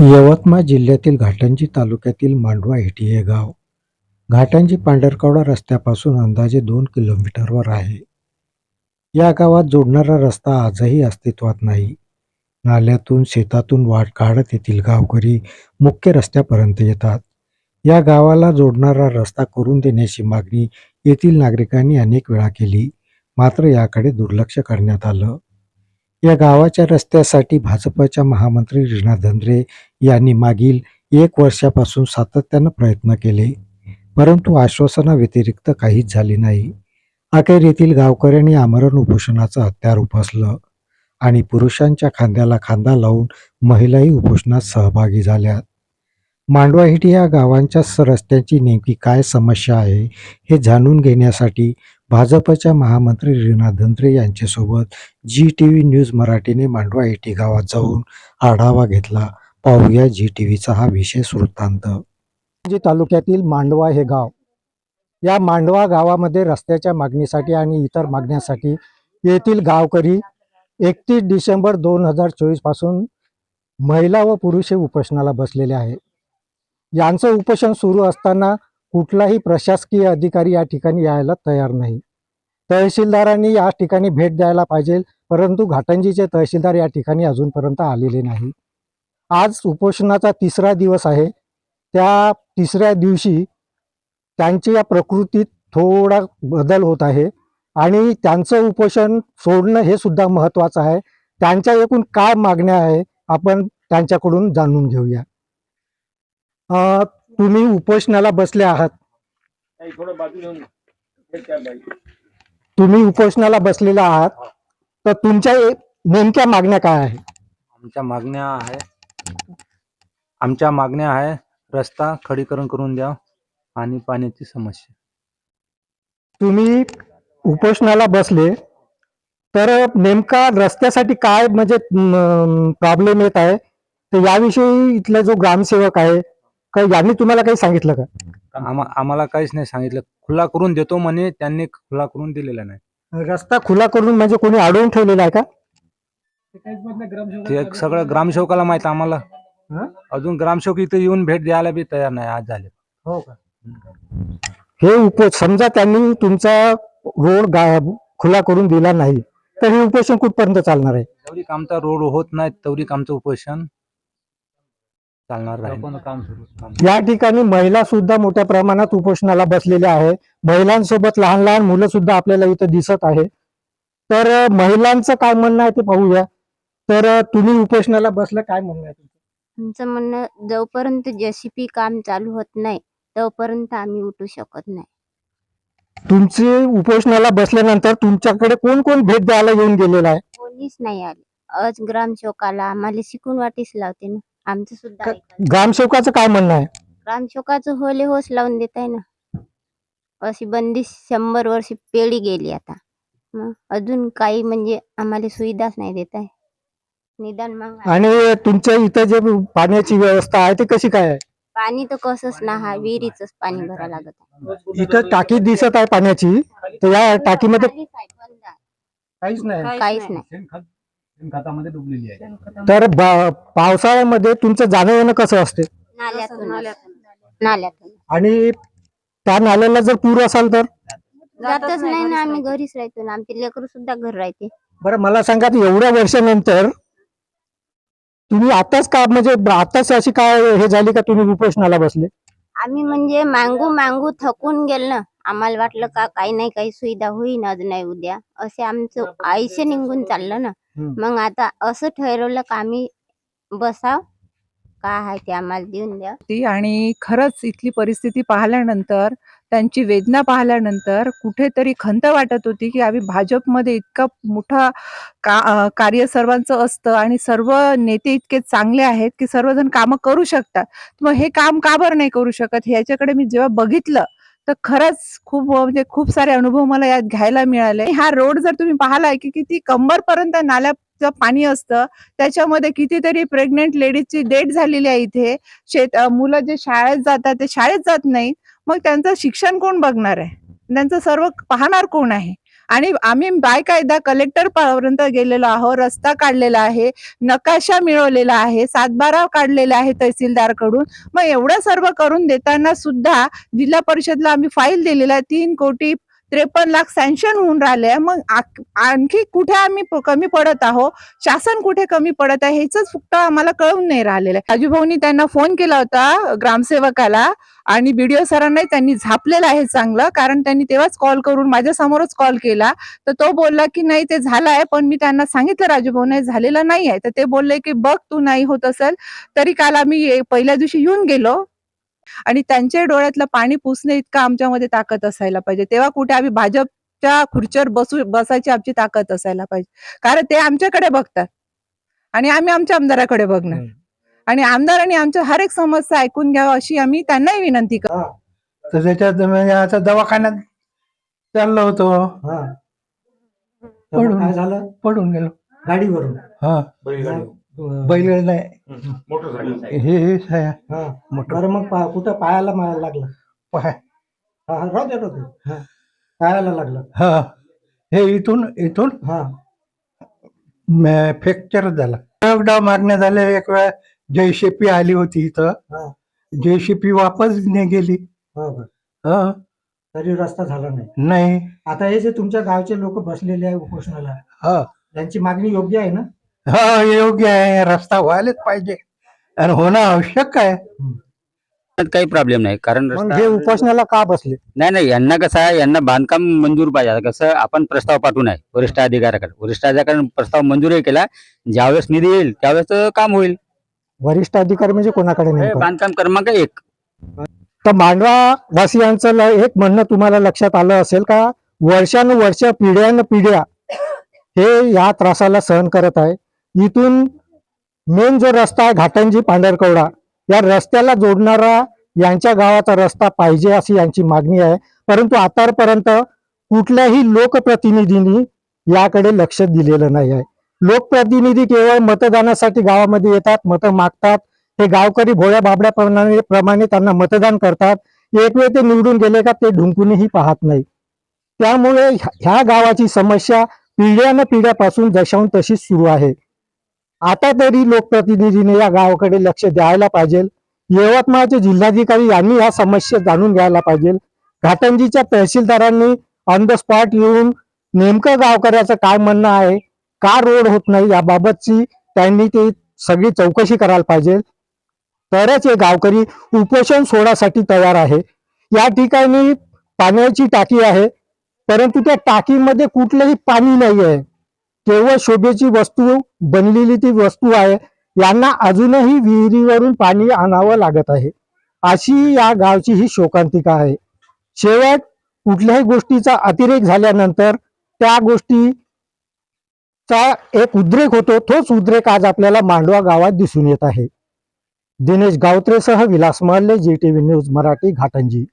यवतमाळ जिल्ह्यातील घाटंजी तालुक्यातील मांडवा हेटी हे गाव घाटंजी पांढरकवडा रस्त्यापासून अंदाजे दोन किलोमीटरवर आहे. या गावात जोडणारा रस्ता आजही अस्तित्वात नाही. नाल्यातून, शेतातून वाट काढत येथील गावकरी मुख्य रस्त्यापर्यंत येतात. या गावाला जोडणारा रस्ता करून देण्याची मागणी येथील नागरिकांनी अनेक वेळा केली, मात्र याकडे दुर्लक्ष करण्यात आलं. या गावाच्या रस्त्यासाठी भाजपच्या महामंत्री रीना धंद्रे यांनी मागील एक वर्षापासून सातत्यानं प्रयत्न केले, परंतु आश्वासनाव्यतिरिक्त काहीच झाले नाही. अखेर येथील गावकऱ्यांनी आमरण उपोषणाचं हत्यार उपसलं आणि पुरुषांच्या खांद्याला खांदा लावून महिलाही उपोषणात सहभागी झाल्या. मांडवाहिटी या गावांच्या स रस्त्याची नेमकी काय समस्या आहे, हे जाणून घेण्यासाठी भाजपच्या महामंत्री रीना धंत्रे यांच्यासोबत जी टी व्ही न्यूज मराठीने मांडवा मांडवाहिटी गावात जाऊन आढावा घेतला. पाहूया जी टी व्हीचा हा विशेष वृत्तांत. जे तालुक्यातील मांडवा हे गाव या मांडवा गावामध्ये रस्त्याच्या मागणीसाठी आणि इतर मागण्यासाठी येथील गावकरी एकतीस डिसेंबर दोन हजार चोवीसपासून महिला व पुरुष हे उपोषणाला बसलेले आहे यांचं उपोषण सुरू असताना कुठलाही प्रशासकीय अधिकारी या ठिकाणी यायला तयार नाही. तहसीलदारांनी या ठिकाणी भेट द्यायला पाहिजे परंतु घाटंजीचे तहसीलदार या ठिकाणी अजूनपर्यंत आलेले नाही. आज उपोषणाचा तिसरा दिवस आहे. त्या तिसऱ्या दिवशी त्यांच्या प्रकृतीत थोडा बदल होत आहे आणि त्यांचं उपोषण सोडणं हे सुद्धा महत्त्वाचं आहे. त्यांच्या एकूण काय मागण्या आहे आपण त्यांच्याकडून जाणून घेऊया. तुम्ही उपोषणाला बसले आहात. तुम्ही उपोषणाला बसलेले आहात. तर तुमच्या नेमक्या मागण्या काय आहे आमच्या मागण्या आहे. आमच्या मागण्या आहे रस्ता खडीकरण करून द्या आणि पाण्याची समस्या. तुम्ही उपोषणाला बसले तर नेमका रस्त्यासाठी काय म्हणजे प्रॉब्लेम येत आहे? तर याविषयी इथला जो ग्रामसेवक आहे का यांनी तुम्हाला काही सांगितलं का? आम्हा आम्हाला काहीच नाही सांगितलं. खुला करून देतो म्हणे त्यांनी खुला करून दिलेला नाही. रस्ता खुला करून म्हणजे कोणी अडवून ठेवलेला आहे का? ते सगळं ग्रामसेवकाला माहीत आम्हाला. हं? अजून ग्रामसेवक इथे येऊन भेट द्यायला बी तयार नाही आज झाले. हो का? हे उपो समजा त्यांनी तुमचा रोड गा- खुला करून दिला नाही तर हे उपोषण कुठपर्यंत चालणार आहे? तेवढी आमचा रोड होत नाही तेवढी आमचं उपोषण. चालणार राहील या ठिकाणी महिला सुद्धा मोठ्या प्रमाणात उपोषणाला बसलेल्या आहे. महिलांसोबत लहान लहान मुलं सुद्धा आपल्याला इथं दिसत आहे. तर महिलांचं काय म्हणणं आहे ते पाहूया. तर तुम्ही उपोषणाला बसलं काय म्हणणं आहे तुमचं? म्हणणं जोपर्यंत जेसीपी काम चालू होत नाही तोपर्यंत आम्ही उठू शकत नाही. तुमचे उपोषणाला बसल्यानंतर तुमच्याकडे कोण कोण भेट द्यायला येऊन गेलेला आहे? कोणीच नाही आले. आज ग्रामसेवकाला आम्हाला शिकून वाटीस लावते ना. आमचं सुद्धा. ग्रामसेवकाचं काय म्हणणं आहे? ग्रामसेवकाचं होले होस लावून देत आहे ना. अशी बंदिश शंभर वर्ष पेढी गेली आता. मग अजून काही म्हणजे आम्हाला सुविधाच नाही देत आहे. निदान मग आणि तुमच्या इथं जे पाण्याची व्यवस्था आहे ते कशी काय आहे? पाणी तर कसंच ना हा विहिरीच पाणी भरा लागत आहे. इथं टाकी दिसत आहे पाण्याची. तर या टाकीमध्ये खालीच आहे, बंद आहे. नाही काहीच नाही तर बा- पावसाळ्यामध्ये तुमचं जाणं येणं कसं असते? नाल्यातून. नाल्यातून. आणि त्या नाल्याला जर पूर असाल तर? जातच नाही ना आम्ही घरीच राहतो ना. आमचे लेकरू सुद्धा घर राहते. बरं मला सांगा की एवढ्या वर्षानंतर तुम्ही आताच का म्हणजे आताच अशी काय हे झाली का तुम्ही उपोषणाला बसले? आम्ही म्हणजे मागू मागू थकून गेल ना. आम्हाला वाटलं का काही नाही काही सुविधा होईन आज नाही उद्या. असे आमचं आयुष्य निघून चाललं ना. मग आता असं ठरवलं का आम्ही बसाव? काय आहे ते आम्हाला देऊन द्या होती आणि खरंच इथली परिस्थिती पाहिल्यानंतर त्यांची वेदना पाहिल्यानंतर कुठेतरी खंत वाटत होती की आम्ही भाजपमध्ये इतका मोठा का कार्य सर्वांचं असतं आणि सर्व नेते इतके चांगले आहेत की सर्वजण कामं करू शकतात. मग हे काम का बरं नाही करू शकत? ह्याच्याकडे मी जेव्हा बघितलं तर खरंच खूप म्हणजे खूप सारे अनुभव मला यात घ्यायला मिळाले. हा रोड जर तुम्ही पाहिलाय की किती कंबरपर्यंत नाल्याचं पाणी असतं त्याच्यामध्ये कितीतरी प्रेग्नेंट लेडीजची डेट झालेली आहे इथे. शेत मुलं जे शाळेत जातात ते शाळेत जात नाही मग त्यांचं शिक्षण कोण बघणार आहे? त्यांचं सर्व पाहणार कोण आहे? आणि आम्ही बायकायदा कलेक्टर पर्यंत गेलेलो आहोत रस्ता काढलेला आहे नकाशा मिळवलेला आहे सातबारा काढलेला आहे तहसीलदारकडून. मग एवढं सर्व करून देताना सुद्धा जिल्हा परिषदला आम्ही फाईल दिलेला आहे तीन कोटी त्रेपन्न लाख सँक्शन होऊन राहिले आहे. मग आणखी कुठे आम्ही कमी पडत आहोत? शासन कुठे कमी पडत आहे? हेच फक्त आम्हाला कळून नाही राहिलेलं आहे. राजू त्यांना फोन केला होता ग्रामसेवकाला आणि बीडीओ सरांनाही त्यांनी झापलेलं आहे चांगलं कारण त्यांनी तेव्हाच कॉल करून माझ्या समोरच कॉल. केला तर तो बोलला की नाही ते झालं आहे पण मी त्यांना सांगितलं राजूभाऊ नाही झालेलं नाही आहे. तर ते बोलले की बघ तू नाही होत असेल तरी काल आम्ही पहिल्या दिवशी येऊन गेलो. आणि त्यांच्या डोळ्यातलं पाणी पुसणे इतकं आमच्यामध्ये ताकद असायला पाहिजे. तेव्हा कुठे आम्ही भाजपच्या खुर्चीवर बसू बसायची आमची ताकद असायला पाहिजे. कारण ते आमच्याकडे बघतात. आणि आम्ही आमच्या आमदाराकडे बघणार. आणि आमदारांनी आमच्या हर एक समस्या ऐकून घ्यावं अशी आम्ही त्यांनाही विनंती करतो. त्याच्यात म्हणजे आता दवाखान्यात चाललो होतो. हा. पडून. काय झालं? पडून गेलो. गाडीवरून. हा. बैलगाडी नाही. हे हे आहे, हा मोटर. बरं मग पा- कुठं पायाला मा- लागलं? पाय. हा हा राहू दे राहू दे. हा. पायाला लागलं. हा. हे इथून इथून हा. फ्रॅक्चर झाला. एकदा मागण्या झाल्या. एक वेळा जयशेपी आली होती इथं. हा. जयशेपी वापस नाही गेली. हो का हा. तरी रस्ता झाला नाही. नाही. आता हे जे तुमच्या गावचे लोक बसलेले आहे उपोषणाला हा. त्यांची मागणी योग्य आहे ना? हा योग्य आहे. रस्ता व्हायलाच पाहिजे. आणि होणं आवश्यक आहे. त्यात काही प्रॉब्लेम नाही. कारण मग रस्ता हे उपोषणाला का बसले? नाही नाही. यांना कसं आहे यांना बांधकाम मंजूर पाहिजे. आता कसं आपण प्रस्ताव पाठवून आहे वरिष्ठ अधिकाऱ्याकडे. वरिष्ठ अधिकाऱ्याने प्रस्ताव मंजूरही केला. ज्यावेळेस निधी येईल त्यावेळेस काम होईल. वरिष्ठ अधिकारी म्हणजे कोणाकडे हे नेमकं? बांधकाम क्रमांक एक. तर मांडवा वासियांचं ल- एक म्हणणं तुम्हाला लक्षात आलं असेल का? वर्षानुवर्ष पिढ्यान पिढ्या हे या त्रासाला सहन करत आहे. इथून मेन जो रस्ता आहे घाटंजी पांढरकवडा या रस्त्याला जोडणारा यांच्या गावाचा रस्ता पाहिजे अशी यांची मागणी आहे. परंतु आतापर्यंत कुठल्याही लोकप्रतिनिधींनी याकडे लक्ष दिलेलं नाही आहे. लोकप्रतिनिधी केवळ मतदानासाठी गावामध्ये येतात मतं मागतात. हे गावकरी भोळ्या बाबड्याप्रमाणे प्रमाणे त्यांना मतदान करतात. एक वेळ ते निवडून गेले का ते ढुंकूनही पाहत नाही. त्यामुळे ह्या- ह्या गावाची समस्या पिढ्यान पिढ्यापासून जशाहून तशीच सुरू आहे. आता तरी लोकप्रतिनिधीने या गावाकडे लक्ष द्यायला पाहिजे. यवतमाळचे जिल्हाधिकारी यांनी या समस्या जाणून घ्यायला पाहिजे. घाटंजीच्या तहसीलदारांनी ऑन द स्पॉट येऊन नेमकं गावकऱ्याचं काय म्हणणं आहे का रोड होत नाही याबाबतची त्यांनी ती सगळी चौकशी करायला पाहिजे. तरच हे गावकरी उपोषण सोडासाठी तयार आहे. या ठिकाणी पाण्याची टाकी आहे परंतु त्या टाकीमध्ये कुठलंही पाणी नाही आहे केवळ शोभेची वस्तू बनलेली ती वस्तू आहे. यांना अजूनही विहिरीवरून पाणी आणावं लागत आहे. अशी या गावची ही शोकांतिका आहे. शेवट कुठल्याही गोष्टीचा अतिरेक झाल्यानंतर त्या गोष्टीचा एक उद्रेक होतो. तोच उद्रेक आज आपल्याला मांडवा गावात दिसून येत आहे. Dinesh गावत्रेसह Vilas Mahalle G T V news Marathi Ghatanji.